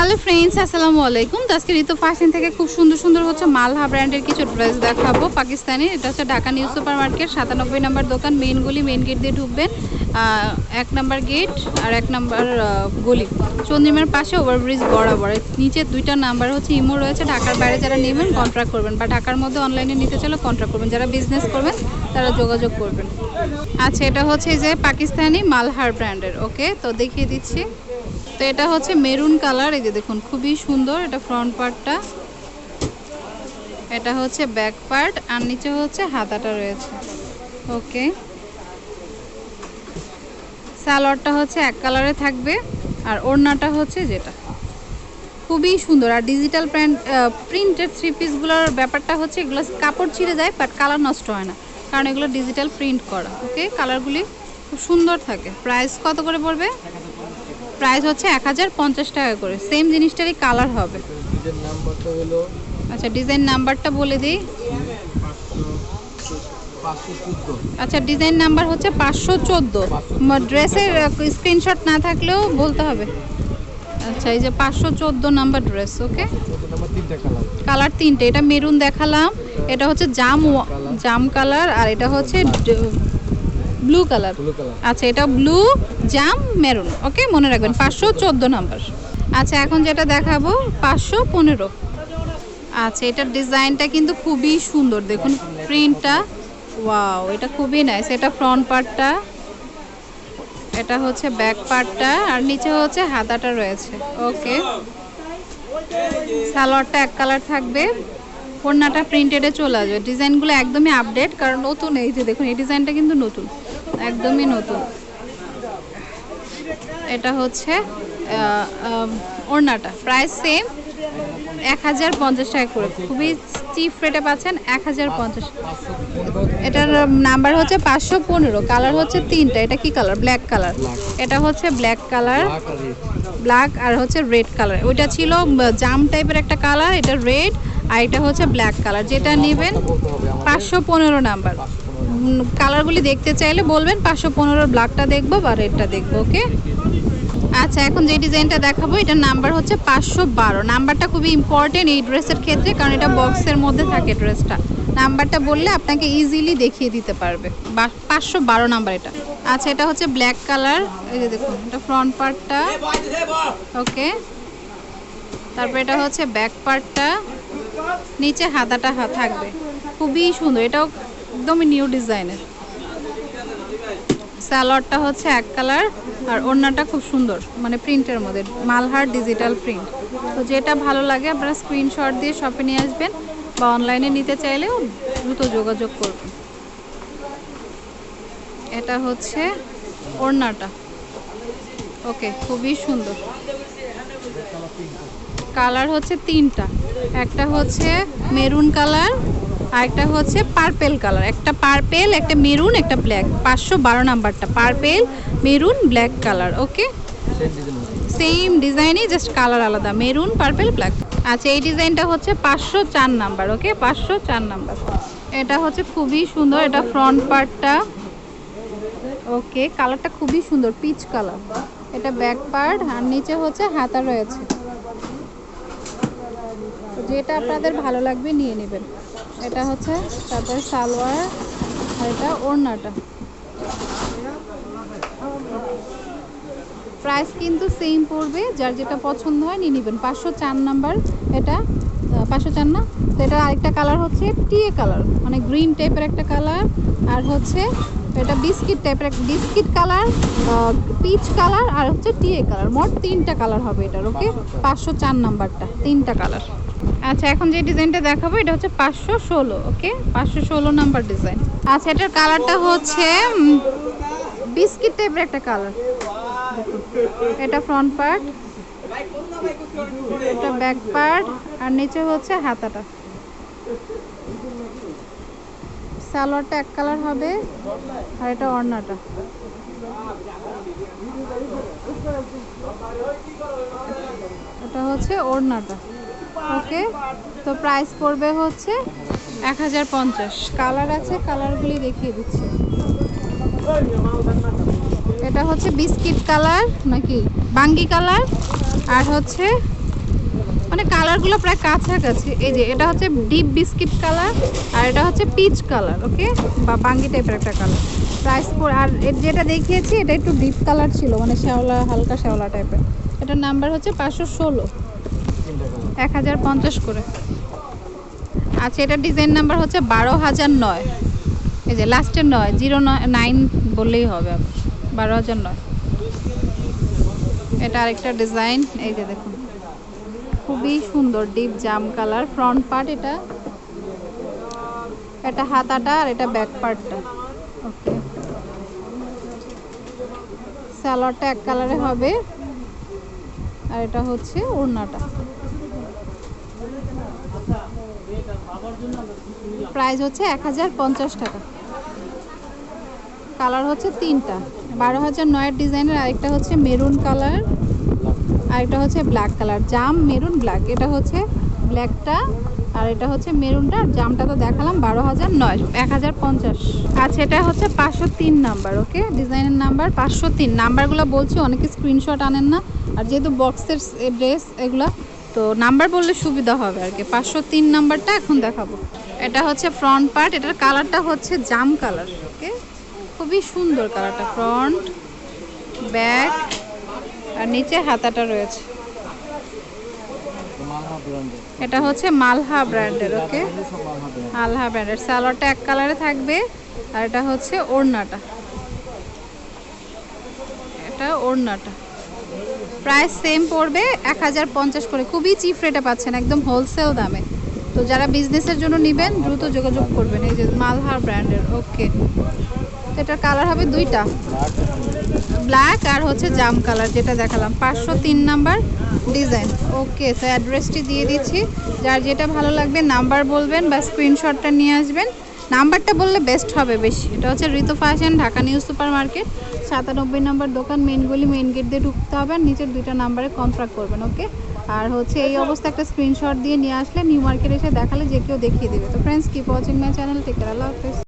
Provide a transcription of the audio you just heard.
Hello friends আসসালামু আলাইকুম আজকে ঋতু ফ্যাশন থেকে খুব সুন্দর সুন্দর হচ্ছে মালহা ব্র্যান্ডের কিছু ড্রেস দেখাবো পাকিস্তানি। এটা হচ্ছে ঢাকা নিউ সুপার মার্কেট সাতানব্বই নাম্বার দোকান মেইনগুলি মেন গেট দিয়ে ঢুকবেন। এক নম্বর গেট আর এক নম্বর গলি। চন্দ্রিমার পাশে ওভারব্রিজ বরাবর। নিচে দুইটা নাম্বার হচ্ছে ইমো রয়েছে। ঢাকার বাইরে যারা নেবেন কন্ট্রাক্ট করবেন। বা ঢাকার মধ্যে অনলাইনে নিতে চাইলে কন্ট্রাক্ট করবেন। যারা বিজনেস করবেন, তারা যোগাযোগ করবেন। আচ্ছা এটা হচ্ছে যে পাকিস্তানি মালহার ব্র্যান্ডের। ওকে তো দেখিয়ে দিচ্ছি। তো এটা হচ্ছে মেরুন কালার, এই যে দেখুন, খুবই সুন্দর এটা ফ্রন্ট পার্টটা এটা হচ্ছে ব্যাক পার্ট আর নিচে হচ্ছে হাতাটা রয়েছে। ওকে সালোয়ারটা হচ্ছে এক কালারে থাকবে, আর ওড়নাটা হচ্ছে যেটা। খুবই সুন্দর, আর ডিজিটাল প্রিন্ট প্রিন্টেড থ্রি পিসগুলোর ব্যাপারটা হচ্ছে এগুলো কাপড় ছিঁড়ে যায় বাট কালার নষ্ট হয় না। কারণ এগুলো ডিজিটাল প্রিন্ট করা ওকে কালারগুলি খুব সুন্দর থাকে। প্রাইস কত করে পড়বে? প্রাইস হচ্ছে এক হাজার পঞ্চাশ টাকা করে। সেম জিনিসটারই কালার হবে। আচ্ছা ডিজাইন নাম্বারটা বলে দিই। আচ্ছা ডিজাইন নাম্বার হচ্ছে পাঁচশো চোদ্দ। ড্রেসের স্ক্রিনশট না থাকলেও বলতে হবে। আচ্ছা এই যে পাঁচশো চোদ্দ number dress okay? Colour. Colour তিনটে এটা মেরুন দেখালাম এটা হচ্ছে জাম জাম কালার। আর এটা হচ্ছে ব্লু কালার আচ্ছা এটা ব্লু জাম মেরুন ওকে মনে রাখবেন পাঁচশো চোদ্দ নাম্বার। আচ্ছা এখন যেটা দেখাবো পাঁচশো পনেরো। আচ্ছা এটার ডিজাইনটা কিন্তু খুবই সুন্দর দেখুন প্রিন্টটা ওয়াও এটা খুবই নাইস এটা ফ্রন্ট পার্টটা এটা হচ্ছে ব্যাক পার্টটা আর নিচে হচ্ছে হাতাটা রয়েছে ওকে সালোয়ারটা এক কালার থাকবে। ওড়নাটা প্রিন্টেডে চলে আসবে। ডিজাইনগুলো একদমই আপডেট কারণ নতুন, এই যে দেখুন, এই ডিজাইনটা কিন্তু নতুন, একদমই নতুন। এটা হচ্ছে ওড়নাটা প্রাইস সেম এক হাজার পঞ্চাশ টাকা করে। খুবই চিপ রেটে পাচ্ছেন, এক হাজার পঞ্চাশ। এটার নাম্বার হচ্ছে পাঁচশো পনেরো কালার হচ্ছে তিনটা, এটা কি কালার ব্ল্যাক কালার এটা হচ্ছে ব্ল্যাক কালার ব্ল্যাক আর হচ্ছে রেড কালার ওইটা ছিল জাম টাইপের একটা কালার এটা রেড আর এটা হচ্ছে ব্ল্যাক কালার যেটা নেবেন পাঁচশো পনেরো নাম্বার। কালারগুলি দেখতে চাইলে বলবেন, পাঁচশো পনেরো ব্ল্যাকটা দেখব বা রেডটা দেখব ওকে আচ্ছা এখন যে ডিজাইনটা দেখাবো, এটার নাম্বার হচ্ছে পাঁচশো বারো। নাম্বারটা খুবই ইম্পর্টেন্ট এই ড্রেসের ক্ষেত্রে, কারণ এটা বক্সের মধ্যে থাকে ড্রেসটা। নাম্বারটা বললে আপনাকে ইজিলি দেখিয়ে দিতে পারবে। পাঁচশো বারো নাম্বার এটা। আচ্ছা এটা হচ্ছে ব্ল্যাক কালার এই যে দেখুন, এটা ফ্রন্ট পার্টটা ওকে তারপর এটা হচ্ছে ব্যাক পার্টটা নিচে হাতাটা থাকবে। খুবই সুন্দর। এটাও একদমই নিউ ডিজাইনের। সালোয়ারটা হচ্ছে এক কালার আর ওড়নাটা খুব সুন্দর মানে প্রিন্টের মধ্যে, মালহার ডিজিটাল প্রিন্ট। তো যেটা ভালো লাগে, আপনারা স্ক্রিনশট দিয়ে শপে নিয়ে আসবেন বা অনলাইনে নিতে চাইলেও দ্রুত যোগাযোগ করবেন। এটা হচ্ছে ওড়নাটা। ওকে, খুবই সুন্দর। কালার হচ্ছে তিনটা। একটা হচ্ছে মেরুন কালার আর একটা হচ্ছে পার্পেল কালার। একটা পার্পেল, একটা মেরুন, একটা ব্ল্যাক। পাঁচশো বারো নাম্বারটা, purple, maroon, black colour, okay? Same design ডিজাইনই জাস্ট কালার আলাদা, মেরুন, পার্পেল, ব্ল্যাক। আচ্ছা এই ডিজাইনটা হচ্ছে পাঁচশো চার নাম্বার, ওকে? পাঁচশো চার নাম্বার। এটা হচ্ছে খুবই সুন্দর, এটা ফ্রন্ট পার্টটা ওকে কালারটা খুবই সুন্দর পিচ কালার এটা ব্যাক পার্ট আর নিচে হচ্ছে হাতা রয়েছে। যেটা আপনাদের ভালো লাগবে নিয়ে নেবেন। এটা হচ্ছে তারপরে সালোয়ার আর এটা ওড়নাটা। প্রাইস কিন্তু সেম পড়বে যার যেটা পছন্দ হয় নিয়ে নেবেন। পাঁচশো চার নাম্বার এটা পাঁচশো চার না? তো এটা আরেকটা কালার হচ্ছে টিএ কালার মানে গ্রিন টাইপের একটা কালার আর হচ্ছে এটা বিস্কিট টাইপের একটা বিস্কিট কালার পিচ কালার আর হচ্ছে টিএ কালার মোট তিনটা কালার হবে এটার ওকে পাঁচশো চার। নাম্বারটা তিনটা কালার আচ্ছা এখন যে ডিজাইনটা দেখাবো, এটা হচ্ছে পাঁচশো ষোলো, ওকে? পাঁচশো ষোলো নাম্বার ডিজাইন। আচ্ছা এটার কালারটা হচ্ছে বিস্কিট টাইপের একটা কালার। এটা ফ্রন্ট পার্ট এটা ব্যাক পার্ট আর নিচে হচ্ছে হাতাটা। সালোয়ারটা এক কালার হবে, আর এটা ওড়নাটা। এটা হচ্ছে ওড়নাটা। ওকে, তো প্রাইস পড়বে হচ্ছে এক হাজার পঞ্চাশ। কালার আছে কালারগুলি দেখিয়ে দিচ্ছি। এটা হচ্ছে বিস্কিট কালার নাকি বাঙ্গি কালার আর হচ্ছে মানে কালারগুলো প্রায় কাছাকাছি। এই যে, এটা হচ্ছে ডিপ বিস্কিট কালার আর এটা হচ্ছে পিচ কালার ওকে? বা বাঙ্গি টাইপের একটা কালার প্রাইস আর এর যেটা দেখিয়েছি, এটা একটু ডিপ কালার ছিল মানে শ্যাওলা, হালকা শ্যাওলা টাইপের এটার নাম্বার হচ্ছে পাঁচশো ষোলো। এক হাজার পঞ্চাশ করে। আচ্ছা এটার ডিজাইন নাম্বার হচ্ছে বারো হাজার নয়। এই যে লাস্টের নয়, জিরো নাইন বললেই হবে বারো হাজার নয়। এটা আরেকটা ডিজাইন, এই যে দেখুন। খুবই সুন্দর, ডিপ জাম কালার, ফ্রন্ট পার্ট এটা। এটা হাতাটা আর এটা ব্যাক পার্টটা। ওকে। স্যালোয়ারটা এক কালারে হবে। আর এটা হচ্ছে ওড়নাটা। প্রাইস হচ্ছে এক হাজার পঞ্চাশ টাকা। কালার হচ্ছে তিনটা। বারো হাজার নয়ের ডিজাইনের আরেকটা হচ্ছে মেরুন কালার, আরেকটা হচ্ছে ব্ল্যাক কালার। জাম, মেরুন, ব্ল্যাক। এটা হচ্ছে ব্ল্যাকটা আর এটা হচ্ছে মেরুনটা। আর জামটা তো দেখালাম, বারো হাজার নয়, এক হাজার পঞ্চাশ। আচ্ছা এটা হচ্ছে পাঁচশো তিন নাম্বার, ওকে? ডিজাইনের নাম্বার পাঁচশো তিন। নাম্বারগুলো বলছি, অনেকে স্ক্রিনশট আনেন না। আর যেহেতু বক্সের ড্রেস এগুলো তো নাম্বার বললে সুবিধা হবে আর কি। পাঁচশো তিন নাম্বারটা এখন দেখাবো। এটা হচ্ছে ফ্রন্ট পার্ট এটার কালারটা হচ্ছে জাম কালার ওকে খুবই সুন্দর কালারটা ফ্রন্ট ব্যাক আর নিচে হাতাটা রয়েছে। এটা হচ্ছে মালহা ব্র্যান্ডের ওকে মালহা ব্র্যান্ডের। সালোয়ারটা এক কালারে থাকবে, আর এটা হচ্ছে ওড়নাটা। এটা ওড়নাটা। প্রাইস সেম পড়বে এক হাজার পঞ্চাশ করে। খুবই চিপ রেটে পাচ্ছেন, একদম হোলসেল দামে। তো যারা বিজনেসের জন্য নেবেন, দ্রুত যোগাযোগ করবেন। এই যে মালহার ব্র্যান্ডের ওকে এটার কালার হবে দুইটা। ব্ল্যাক আর হচ্ছে জাম কালার যেটা দেখালাম। পাঁচশো তিন নাম্বার ডিজাইন ওকে তো অ্যাড্রেসটি দিয়ে দিচ্ছি। যার যেটা ভালো লাগবে নাম্বার বলবেন বা স্ক্রিনশটটা নিয়ে আসবেন। নাম্বারটা বললে বেস্ট হবে বেশি। এটা হচ্ছে Ritu fashion Dhaka news super market সাতানব্বই নম্বর দোকান মেনগুলি মেন গেট দিয়ে ঢুকতে হবে আর নিচের দুইটা নাম্বারে কন্ট্রাক্ট করবেন ওকে আর হচ্ছে এই অবস্থা একটা স্ক্রিনশট দিয়ে নিয়ে আসলে নিউ মার্কেট এসে দেখালে যে কেউ দেখিয়ে দেবে। তো friends keep watching my channel take care আল্লাহ হাফেজ।